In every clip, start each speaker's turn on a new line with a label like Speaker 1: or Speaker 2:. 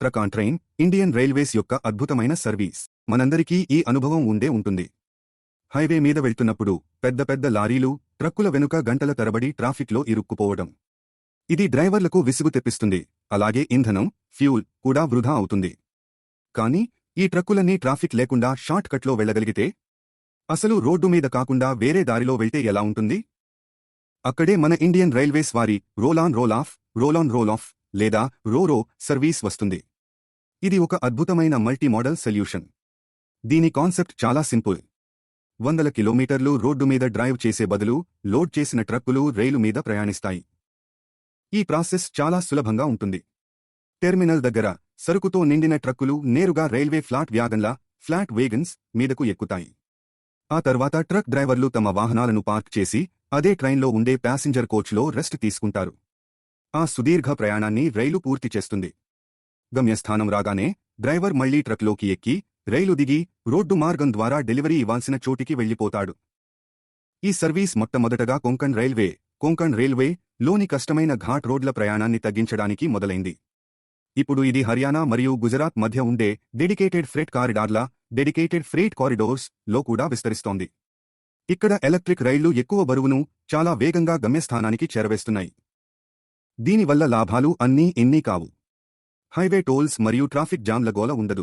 Speaker 1: Truck train Indian railways యొక్క అద్భుతమైన service. మనందరికీ ఈ అనుభవం ఉండే ఉంటుంది. హైవే మీద వెళ్తున్నప్పుడు పెద్ద పెద్ద లారీలు ట్రక్కుల వెనుక గంటల తరబడి ట్రాఫిక్లో ఇరుక్కుపోవడం. ఇది డ్రైవర్లకు విసుగు తెప్పిస్తుంది. అలాగే ఇంధనం ఫ్యూల్ కూడా వృధా అవుతుంది. కానీ ఈ ట్రక్కులన్నీ ట్రాఫిక్ లేకుండా షార్ట్ కట్లో వెళ్ళగలిగితే? అసలు రోడ్డు మీద కాకుండా వేరే దారిలో వెళ్తే ఎలా ఉంటుంది? అక్కడే మన ఇండియన్ రైల్వేస్ వారి roll on roll off roll on roll off లేదా రోరో సర్వీస్ వస్తుంది. ఇది ఒక అద్భుతమైన మల్టీ మోడల్ సొల్యూషన్. దీని కాన్సెప్ట్ చాలా సింపుల్. వందల కిలోమీటర్లు రోడ్డు మీద డ్రైవ్ చేసే బదులు లోడ్ చేసిన ట్రక్కులు రైలు మీద ప్రయాణిస్తాయి. ఈ ప్రాసెస్ చాలా సులభంగా ఉంటుంది. టెర్మినల్ దగ్గర సరుకుతో నిండిన ట్రక్కులు నేరుగా రైల్వే ఫ్లాట్ వ్యాగన్లా ఫ్లాట్ వేగన్స్ మీదకు ఎక్కుతాయి. ఆ తర్వాత ట్రక్ డ్రైవర్లు తమ వాహనాలను పార్క్ చేసి అదే ట్రైన్లో ఉండే ప్యాసింజర్ కోచ్లో రెస్ట్ తీసుకుంటారు. ఆ సుదీర్ఘ ప్రయాణాన్ని రైలు పూర్తి చేస్తుంది. గమ్యస్థానం రాగానే డ్రైవర్ మళ్ళీ ట్రక్లోకి ఎక్కి రైలు దిగి రోడ్డు మార్గం ద్వారా డెలివరీ ఇవ్వాల్సిన చోటికి వెళ్ళిపోతాడు ఈ సర్వీస్ మొట్టమొదటగా కొంకణ్ రైల్వే కొంకణ్ రైల్వే లోని కష్టమైన ఘాట్ రోడ్ల ప్రయాణాన్ని తగ్గించడానికి మొదలైంది. ఇప్పుడు ఇది హర్యానా మరియు గుజరాత్ మధ్య ఉండే డెడికేటెడ్ ఫ్రెట్ కారిడార్ల డెడికేటెడ్ ఫ్రేట్ కారిడోర్స్లో కూడా విస్తరిస్తోంది. ఇక్కడ ఎలక్ట్రిక్ రైళ్ళు ఎక్కువ బరువును చాలా వేగంగా గమ్యస్థానానికి చేరవేస్తున్నాయి. దీనివల్ల లాభాలు అన్నీ ఎన్నీ కావు. హైవే టోల్స్ మరియు ట్రాఫిక్ జామ్ల గోల ఉండదు.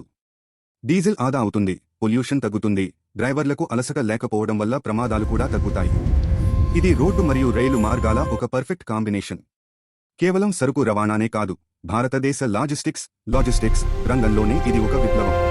Speaker 1: డీజిల్ ఆదా అవుతుంది పొల్యూషన్ తగ్గుతుంది డ్రైవర్లకు అలసట లేకపోవడం వల్ల ప్రమాదాలు కూడా తగ్గుతాయి. ఇది రోడ్డు మరియు రైలు మార్గాల ఒక పర్ఫెక్ట్ కాంబినేషన్. కేవలం సరుకు రవాణానే కాదు భారతదేశ లాజిస్టిక్స్ లాజిస్టిక్స్ రంగంలోనే ఇది ఒక విప్లవం.